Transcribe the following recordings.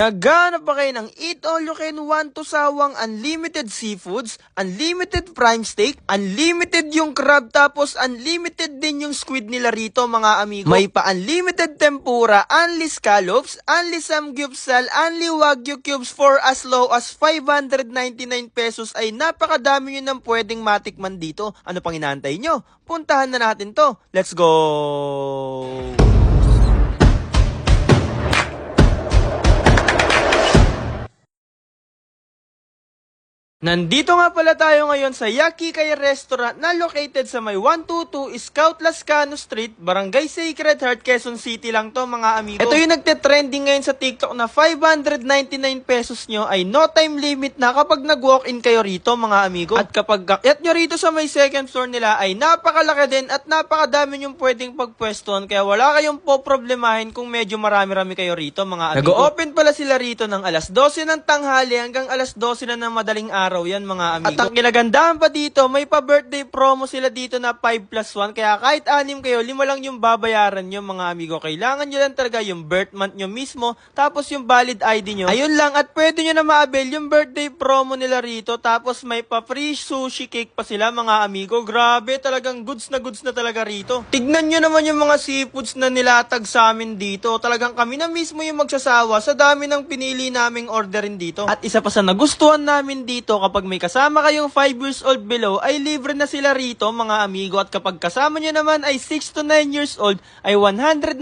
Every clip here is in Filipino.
Naghanap ba kayo ng Eat All You Can Want to Sawang Unlimited Seafoods, Unlimited Prime Steak, Unlimited yung crab tapos unlimited din yung squid nila rito mga amigo. May pa unlimited tempura, unli scallops, unli samgyupsal, unli wagyu cubes for as low as 599 pesos ay napakadami nyo nang pwedeng matikman dito. Ano pang inaantay nyo? Puntahan na natin to. Let's go! Nandito nga pala tayo ngayon sa Yaki Kaya Restaurant na located sa may 122 Scout Lascano Street, Barangay Sacred Heart, Quezon City lang to mga amigo. Ito yung nagte-trending ngayon sa TikTok na 599 pesos nyo ay no time limit na kapag nag-walk-in kayo rito mga amigo. At kapag kakyat nyo rito sa may second floor nila ay napakalaki din at napakadami yung pwedeng pagpwestohan kaya wala kayong po problemahin kung medyo marami-rami kayo rito mga amigo. Nag-open pala sila rito ng alas 12 ng tanghali hanggang alas 12 na ng madaling araw yan mga amigo. At ang kinagandahan pa dito, may pa-birthday promo sila dito na 5 plus 1. Kaya kahit anim kayo, lima lang yung babayaran nyo mga amigo. Kailangan nyo lang talaga yung birth month nyo mismo, tapos yung valid ID nyo. Ayun lang, at pwede nyo na ma-avail yung birthday promo nila rito. Tapos may pa-free sushi cake pa sila mga amigo. Grabe, talagang goods na goods na talaga rito. Tignan nyo naman yung mga seafoods na nilatag sa amin dito. Talagang kami na mismo yung magsasawa sa dami ng pinili naming orderin dito. At isa pa sa nagustuhan namin dito, kapag may kasama kayong 5 years old below, ay libre na sila rito mga amigo. At kapag kasama nyo naman ay 6 to 9 years old, ay 199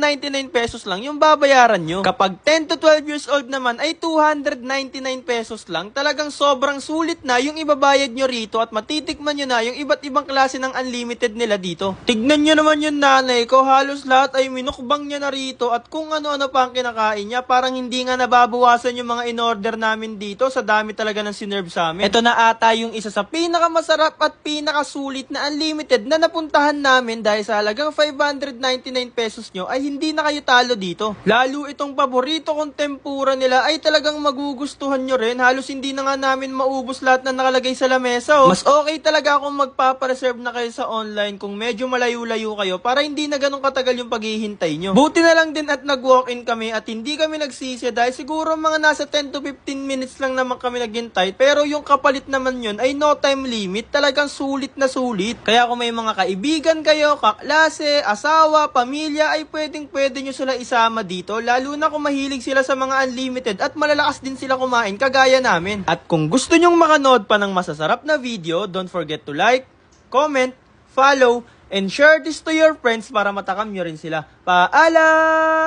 pesos lang yung babayaran nyo. Kapag 10 to 12 years old naman ay 299 pesos lang. Talagang sobrang sulit na yung ibabayad nyo rito at matitikman nyo na yung iba't ibang klase ng unlimited nila dito. Tignan nyo naman yung nanay ko, halos lahat ay minukbang niya na rito at kung ano-ano pa ang kinakain niya, parang hindi nga nababawasan yung mga in-order namin dito sa dami talaga ng sinerve sa amin. Ito na ata yung isa sa pinakamasarap at pinakasulit na unlimited na napuntahan namin dahil sa halagang 599 pesos nyo ay hindi na kayo talo dito. Lalo itong paborito kong tempura nila ay talagang magugustuhan nyo rin. Halos hindi na nga namin maubos lahat na nakalagay sa lamesa. Oh. Mas okay talaga kung magpapareserve na kayo sa online kung medyo malayo-layo kayo para hindi na ganun katagal yung paghihintay nyo. Buti na lang din at nag-walk-in kami at hindi kami nagsisi dahil siguro mga nasa 10 to 15 minutes lang naman kami naghintay pero yung kapalit naman yun ay no time limit talagang sulit na sulit. Kaya kung may mga kaibigan kayo, kaklase, asawa, pamilya ay pwedeng pwede nyo sila isama dito lalo na kung mahilig sila sa mga unlimited at malalakas din sila kumain kagaya namin. At kung gusto nyong makanood pa ng masasarap na video, don't forget to like, comment, follow, and share this to your friends para matakam nyo rin sila. Paalam!